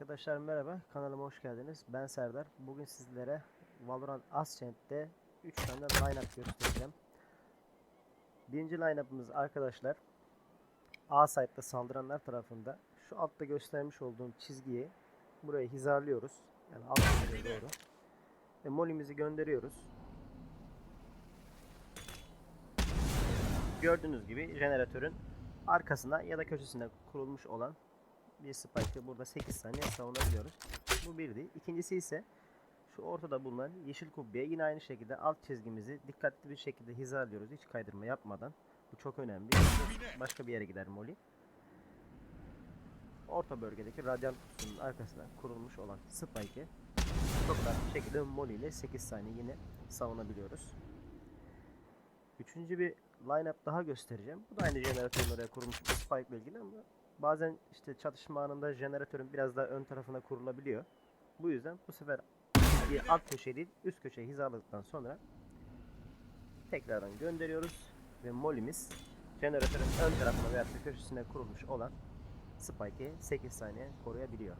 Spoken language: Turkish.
Arkadaşlar merhaba, kanalıma hoş geldiniz. Ben Serdar. Bugün sizlere Valorant Ascent'te 3 tane line-up göstereceğim. Birinci line-up'ımız arkadaşlar A site'da saldıranlar tarafında şu altta göstermiş olduğum çizgiyi buraya hizalıyoruz. Yani alt doğru. Ve molimizi gönderiyoruz. Gördüğünüz gibi jeneratörün arkasına ya da köşesine kurulmuş olan bir spike'ı burada 8 saniye savunabiliyoruz. Bu birdi. İkincisi ise şu ortada bulunan yeşil kubbeye yine aynı şekilde alt çizgimizi dikkatli bir şekilde hizalıyoruz. Hiç kaydırma yapmadan. Bu çok önemli. Başka bir yere gider Molly. Orta bölgedeki radyant kutusunun arkasına kurulmuş olan spike'ı çok rahat bir şekilde Molly ile 8 saniye yine savunabiliyoruz. Üçüncü bir line-up daha göstereceğim. Bu da aynı jeneratörün oraya kurulmuş bir spike ile ilgili ama bazen işte çatışma anında jeneratörün biraz daha ön tarafına kurulabiliyor. Bu yüzden bu sefer bir alt köşe değil üst köşeyi hizaladıktan sonra tekrardan gönderiyoruz ve molimiz jeneratörün ön tarafına veya köşesine kurulmuş olan spike'i 8 saniye koruyabiliyor.